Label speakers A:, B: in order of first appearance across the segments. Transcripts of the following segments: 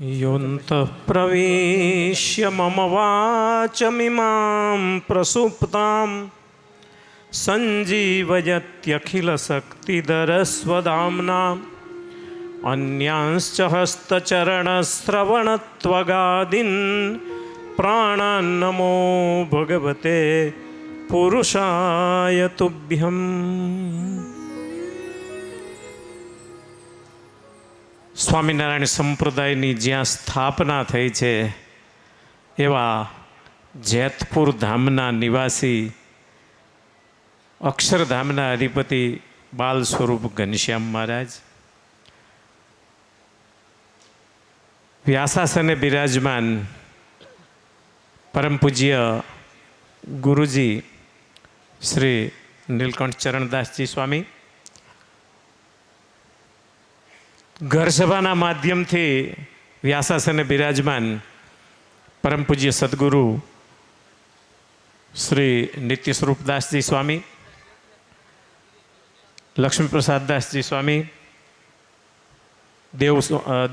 A: योऽन्तः प्रवेश्य मम वाचमिमां प्रसुप्तां सञ्जीवयत्यखिलशक्तिधरस्वदाम्नाम् अन्यांश्च हस्तचरणश्रवणत्वगादिन् प्राणान्नमो भगवते पुरुषाय तुभ्यम् સ્વામિનારાયણ સંપ્રદાયની જ્યાં સ્થાપના થઈ છે, એવા જેતપુર ધામના નિવાસી અક્ષરધામના અધિપતિ બાલ સ્વરૂપ ઘનશ્યામ મહારાજ, વ્યાસાસને બિરાજમાન પરમ પૂજ્ય ગુરુજી શ્રી નીલકંઠ ચરણદાસજી સ્વામી ઘર સભાના માધ્યમથી વ્યાસાસને બિરાજમાન પરમ પૂજ્ય સદગુરુ શ્રી નિત્ય સ્વરૂપદાસજી સ્વામી, લક્ષ્મીપ્રસાદદાસજી સ્વામી, દેવ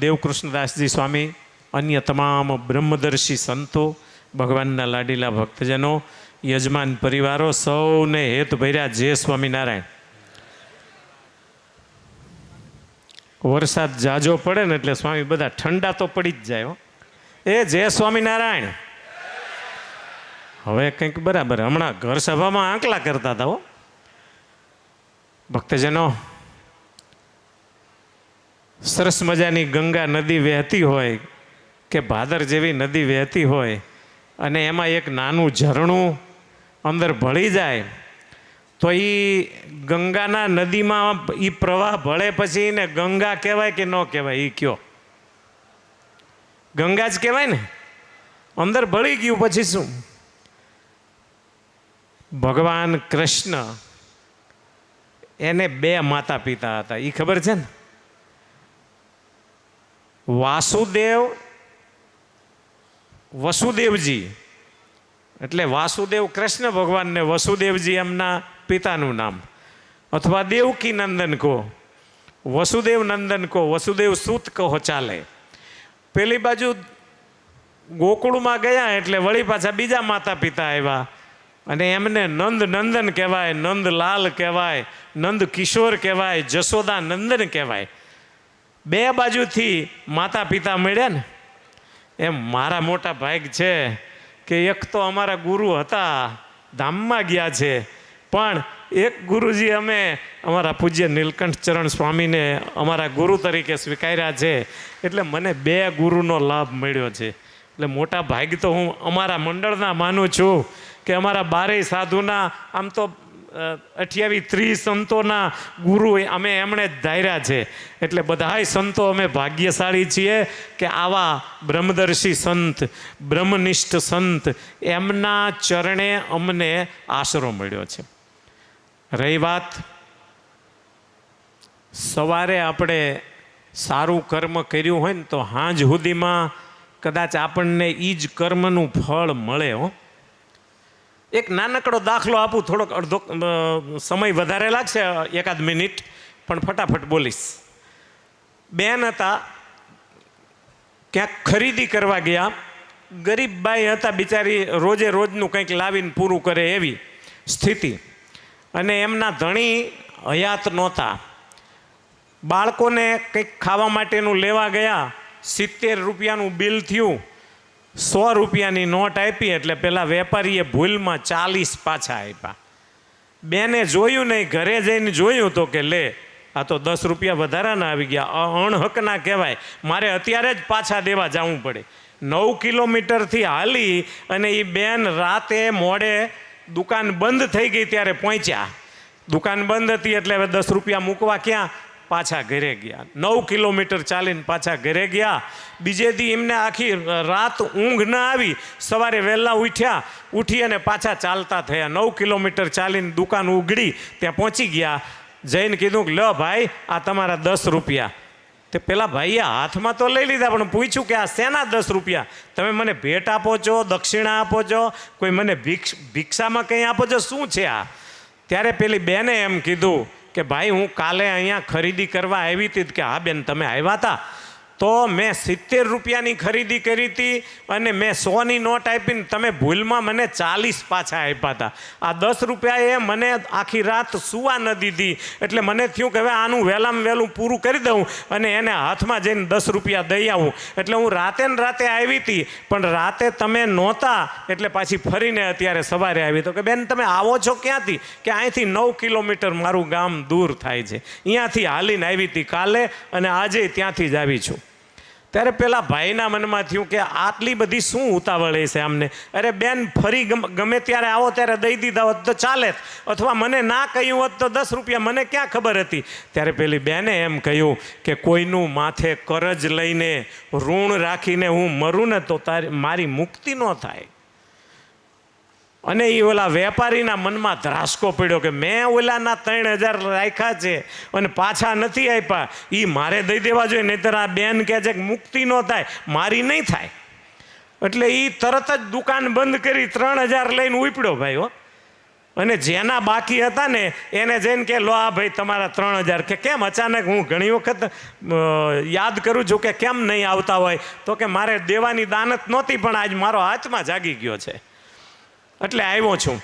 A: દેવકૃષ્ણદાસજી સ્વામી, અન્ય તમામ બ્રહ્મદર્શી સંતો, ભગવાનના લાડીલા ભક્તજનો, યજમાન પરિવારો સૌને હેત ભર્યા જય સ્વામિનારાયણ. વરસાદ જાજો પડે ને એટલે સ્વામી બધા ઠંડા તો પડી જ જાય એ જય સ્વામિનારાયણ. હવે કંઈક બરાબર, હમણાં ઘર સભામાં આંકલા કરતા હતા હો. ભક્તજનો, સરસ મજાની ગંગા નદી વહેતી હોય કે ભાદર જેવી નદી વહેતી હોય અને એમાં એક નાનું ઝરણું અંદર ભળી જાય તો એ ગંગાના નદીમાં એ પ્રવાહ ભળે પછી એને ગંગા કહેવાય કે ન કહેવાય એ કયો? ગંગા જ કહેવાય ને? અંદર ભળી ગયું પછી શું? ભગવાન કૃષ્ણ એને બે માતા પિતા હતા. એ ખબર છે ને? વાસુદેવ, વસુદેવજી. એટલે વાસુદેવ કૃષ્ણ ભગવાનને, વસુદેવજી એમના પિતાનું નામ. અથવા દેવકી નંદન કહો, વસુદેવ નંદન કહો, વસુદેવ સૂત કહો, ચાલે. પેલી બાજુ ગોકુળમાં ગયા એટલે વળી પાછા બીજા માતા પિતા આવ્યા. અને એમને નંદ નંદન કહેવાય નંદલાલ કહેવાય, નંદ કિશોર કહેવાય, જશોદા નંદન કહેવાય. બે બાજુથી માતા પિતા મળ્યા ને. એમ મારા મોટા ભાગ છે કે એક તો અમારા ગુરુ હતા, ધામમાં ગયા છે. પણ એક ગુરુજી અમે અમારા પૂજ્ય નીલકંઠ ચરણ સ્વામીને અમારા ગુરુ તરીકે સ્વીકાર્યા છે. એટલે મને બે ગુરુનો લાભ મળ્યો છે. એટલે મોટા ભાગ તો હું અમારા મંડળના માનું છું કે અમારા બારેય સાધુના, આમ તો અઠ્યાવીસ ત્રીસ સંતોના ગુરુ અમે એમણે જ ધાર્યા છે. એટલે બધાય સંતો અમે ભાગ્યશાળી છીએ કે આવા બ્રહ્મદર્શી સંત, બ્રહ્મનિષ્ઠ સંત એમના ચરણે અમને આશરો મળ્યો છે. રહી વાત. સવારે આપણે સારું કર્મ કર્યું હોય ને તો હાંજ સુધીમાં કદાચ આપણને એ જ કર્મનું ફળ મળે, હો. એક નાનકડો દાખલો આપું, થોડોક અડધો સમય વધારે લાગશે, એકાદ મિનિટ, પણ ફટાફટ બોલીશ. બેન હતા, ક્યાંક ખરીદી કરવા ગયા. ગરીબ બાઈ હતા, બિચારી રોજે રોજનું કંઈક લાવીને પૂરું કરે એવી સ્થિતિ. અને એમના ધણી હયાત નહોતા. બાળકોને કંઈક ખાવા માટેનું લેવા ગયા, સિત્તેર રૂપિયાનું બિલ થયું, સો રૂપિયાની નોટ આપી એટલે પેલા વેપારીએ ભૂલમાં ચાલીસ પાછા આપ્યા. બેને જોયું નહીં, ઘરે જઈને જોયું તો કે લે, આ તો દસ રૂપિયા વધારાના આવી ગયા અણહકના કહેવાય. મારે અત્યારે જ પાછા દેવા જવું પડે. નવ કિલોમીટરથી હાલી અને એ બેન રાતે મોડે દુકાન બંધ થઈ ગઈ ત્યારે પહોંચ્યા. દુકાન બંધ હતી એટલે હવે દસ રૂપિયા મૂકવા ક્યાં? પાછા ઘરે ગયા. નવ કિલોમીટર ચાલીને પાછા ઘરે ગયા. બીજે દી એમને આખી રાત ઊંઘ ન આવી. સવારે વહેલા ઉઠ્યા. ઉઠી અને પાછા ચાલતા થયા. નવ કિલોમીટર ચાલીને દુકાન ઉઘડી ત્યાં પહોંચી ગયા. જઈને કીધું કે, લ ભાઈ, આ તમારા દસ રૂપિયા. તે પેલા ભાઈએ હાથમાં તો લઈ લીધા, પણ પૂછ્યું કે આ શેના દસ રૂપિયા? તમે મને ભેટ આપો છો, દક્ષિણા આપો છો, કોઈ મને ભિક્ષ, ભિક્ષામાં કંઈ આપો છો? શું છે આ? ત્યારે પેલી બેને એમ કીધું કે ભાઈ, હું કાલે અહીંયા ખરીદી કરવા આવી હતી કે હા બેન, તમે આવ્યા હતા? તો મેં સિત્તેર રૂપિયાની ખરીદી કરી હતી અને મેં સોની નોટ આપીને તમે ભૂલમાં મને ચાલીસ પાછા આપ્યા હતા. આ દસ રૂપિયાએ મને આખી રાત સુવા ન દીધી. એટલે મને થયું કે હવે આનું વહેલામાં વહેલું પૂરું કરી દઉં અને એને હાથમાં જઈને દસ રૂપિયા દઈ આવું. એટલે હું રાતે ને રાતે આવી હતી, પણ રાતે તમે નહોતા, એટલે પાછી ફરીને અત્યારે સવારે આવી. તો કે બેન, તમે આવો છો ક્યાંથી? કે અહીંથી નવ કિલોમીટર મારું ગામ દૂર થાય છે. અહીંયાથી હાલીને આવી હતી કાલે અને આજે ત્યાંથી જ આવી છું. ત્યારે પેલા ભાઈના મનમાં થયું કે આટલી બધી શું ઉતાવળ છે આમને? અરે બેન, ફરી ગમ- ત્યારે આવો ત્યારે દઈ દીધા હોત તો ચાલે. અથવા મને ના કહ્યું હોત તો દસ રૂપિયા મને ક્યાં ખબર હતી? ત્યારે પેલી બેને એમ કહ્યું કે કોઈનું માથે કરજ લઈને ઋણ રાખીને હું મરું ને તો તારી, મારી મુક્તિ ન થાય. અને એ ઓલા વેપારીના મનમાં ધ્રાસકો પડ્યો કે મેં ઓલાના ત્રણ હજાર રાખ્યા છે અને પાછા નથી આપ્યા. એ મારે દઈ દેવા જોઈએ, નહીતર આ બેન કહે છે કે મુક્તિ ન થાય, મારી નહીં થાય. એટલે એ તરત જ દુકાન બંધ કરી ત્રણ હજાર લઈને ઉપડ્યો ભાઈ, હો. અને જેના બાકી હતા ને, એને જઈને કે, લો આ ભાઈ તમારા ત્રણ હજાર. કે કેમ? અચાનક હું ઘણી વખત યાદ કરું છું કે કેમ નહીં આવતા હોય. તો કે મારે દેવાની દાનત નહોતી, પણ આજ મારો હાથમાં જાગી ગયો છે. એટલે આવ્યો છું.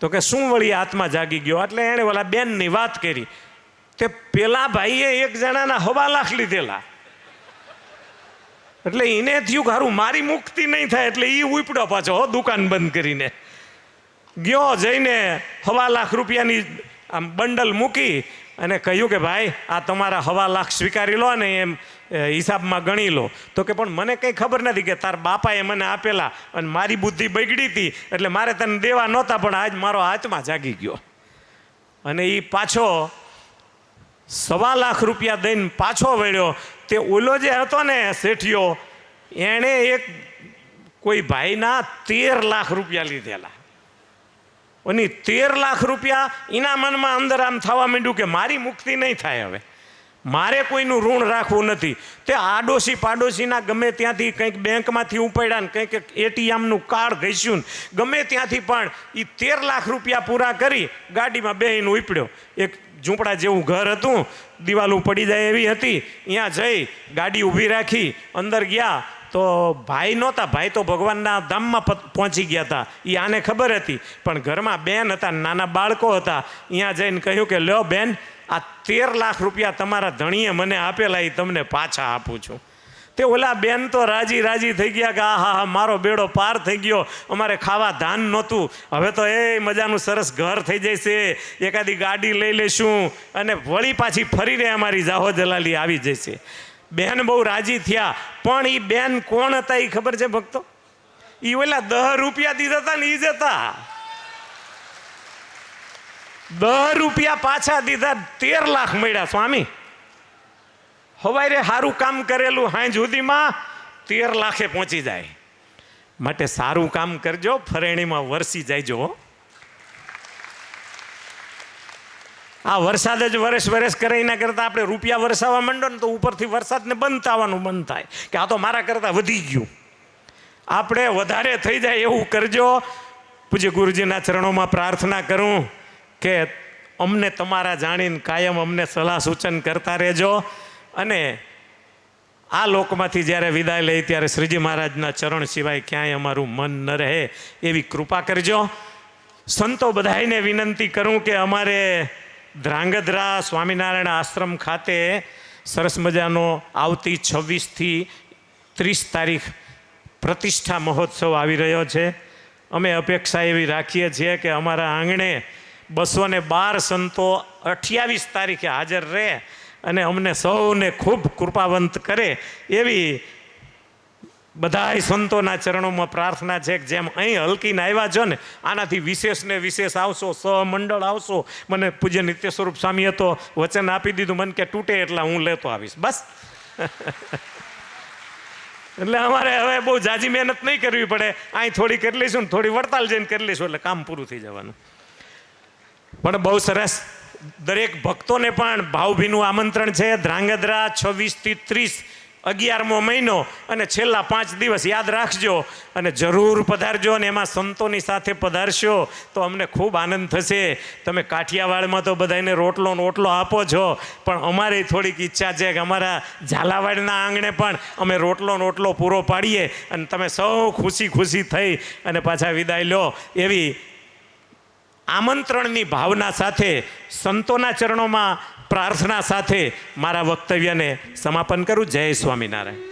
A: તો કે શું વળી આત્મા જાગી ગયો? એટલે એણે ઓલા બેનની વાત કરી. તે પેલા ભાઈએ એક જણાના હવા લાખ લીધેલા. એટલે એને થયું કે હારું, મારી મુક્તિ નહીં થાય એટલે એ ઉપડો પાછો દુકાન બંધ કરીને. ગયો જઈને હવા લાખ રૂપિયાની આમ બંડલ મૂકી અને કહ્યું કે ભાઈ, આ તમારા હવા લાખ સ્વીકારી લો ને એમ. હિસાબમાં ગણી લો. તો કે, પણ મને કંઈ ખબર નથી કે તાર બાપાએ મને આપેલા અને મારી બુદ્ધિ બગડી હતી, એટલે મારે તને દેવા નહોતા, પણ આજ મારો હાથમાં જાગી ગયો. અને એ પાછો સવા લાખ રૂપિયા દઈને પાછો વળ્યો. તે ઓલો જે હતો ને શેઠિયો, એણે એક કોઈ ભાઈના તેર લાખ રૂપિયા લીધેલા. અને તેર લાખ રૂપિયા એના મનમાં અંદર આમ થવા માંડ્યું કે મારી મુક્તિ નહીં થાય હવે. મારે કોઈનું ઋણ રાખવું નથી. તે આડોશી પાડોશીના ગમે ત્યાંથી કંઈક બેંકમાંથી ઉપાડ્યા ને કંઈક એટીએમનું કાર્ડ ઘસ્યું ને ગમે ત્યાંથી પણ એ તેર લાખ રૂપિયા પૂરા કરી ગાડીમાં બેહીને ઉપડ્યો. એક ઝૂંપડા જેવું ઘર હતું, દિવાલું પડી જાય એવી હતી. ત્યાં જઈ ગાડી ઊભી રાખી, અંદર ગયા તો ભાઈ નહોતા, ભાઈ તો ભગવાનના ધામમાં પહોંચી ગયા હતા એ આને ખબર હતી. પણ ઘરમાં બેન હતા નાના બાળકો હતા. અહીંયા જઈને કહ્યું કે, લ્યો બેન આ તેર લાખ રૂપિયા તમારા ધણીએ મને આપેલા એ તમને પાછા આપું છું. તે ઓલા બેન તો રાજી રાજી થઈ ગયા કે, આ, હા હા, મારો બેડો પાર થઈ ગયો. અમારે ખાવા ધાન નહોતું. હવે તો એ મજાનું સરસ ઘર થઈ જશે. એકાદી ગાડી લઈ લેશું અને વળી પાછી ફરીને અમારી જાહો જલાલી આવી જશે. બેન બહુ રાજી થયા. પણ એ બેન કોણ હતા એ ખબર છે ભક્તો? એ ઓલા દહ રૂપિયા દીધા હતા ને એ જ હતા. દહ રૂપિયા પાછા દીધા, તેર લાખ મળ્યા, સ્વામી. હવારે સારું કામ કરેલું હાંજ સુધીમાં તેર લાખે પહોંચી જાય. માટે સારું કામ કરજો, ફરેણીમાં વરસી જાયજો. આ વરસાદ જ વરસ વરસ કરે, એના કરતાં આપણે રૂપિયા વરસાવા માંડો ને તો ઉપરથી વરસાદને બંધ થવાનું બંધ થાય, કે આ તો મારા કરતાં વધી ગયું. આપણે વધારે થઈ જાય એવું કરજો. પૂજ્ય ગુરુજીના ચરણોમાં પ્રાર્થના કરું. કે અમને તમારા જાણીને કાયમ અમને સલાહ સૂચન કરતા રહેજો. અને આ લોકમાંથી જ્યારે વિદાય લઈ ત્યારે શ્રીજી મહારાજના ચરણ સિવાય ક્યાંય અમારું મન ન રહે એવી કૃપા કરજો. સંતો બધાઈને વિનંતી કરું કે અમારે ધ્રાંગધ્રા સ્વામિનારાયણ આશ્રમ ખાતે સરસ મજાનો આવતી છવ્વીસથી ત્રીસ તારીખ પ્રતિષ્ઠા મહોત્સવ આવી રહ્યો છે. અમે અપેક્ષા એવી રાખીએ છીએ કે અમારા આંગણે બસો ને બાર સંતો અઠ્યાવીસ તારીખે હાજર રહે અને અમને સૌને ખૂબ કૃપાવંત કરે એવી બધાય સંતોના ચરણોમાં પ્રાર્થના છે કે જેમ અહીં હલકીને આવ્યા છો ને, આનાથી વિશેષ ને વિશેષ આવશો, સહમંડળ આવશો. મને પૂજ્ય નિત્ય સ્વરૂપ સ્વામીએ હતો વચન આપી દીધું, મને કે તૂટે એટલે હું લેતો આવીશ. બસ. એટલે અમારે હવે બહુ જાજી મહેનત નહીં કરવી પડે. અહીં થોડી કરી લઈશું ને, થોડી વડતાલ જઈને કરી લઈશું એટલે કામ પૂરું થઈ જવાનું. પણ બહુ સરસ. દરેક ભક્તોને પણ ભાવભીનું આમંત્રણ છે. ધ્રાંગધ્રા છવ્વીસથી ત્રીસ અગિયારમો મહિનો અને છેલ્લા પાંચ દિવસ યાદ રાખજો અને જરૂર પધારજો અને એમાં સંતોની સાથે પધારશો તો અમને ખૂબ આનંદ થશે. તમે કાઠિયાવાડમાં તો બધાને રોટલો ઓટલો આપો છો, પણ અમારી થોડીક ઈચ્છા છે કે અમારા ઝાલાવાડના આંગણે પણ અમે રોટલો ઓટલો પૂરો પાડીએ અને તમે સૌ ખુશી ખુશી થઈ અને પાછા વિદાય લો. એવી આમંત્રણની ભાવના સાથે સંતોના ચરણોમાં પ્રાર્થના સાથે મારા વક્તવ્યને સમાપન કરું. જય સ્વામિનારાયણ.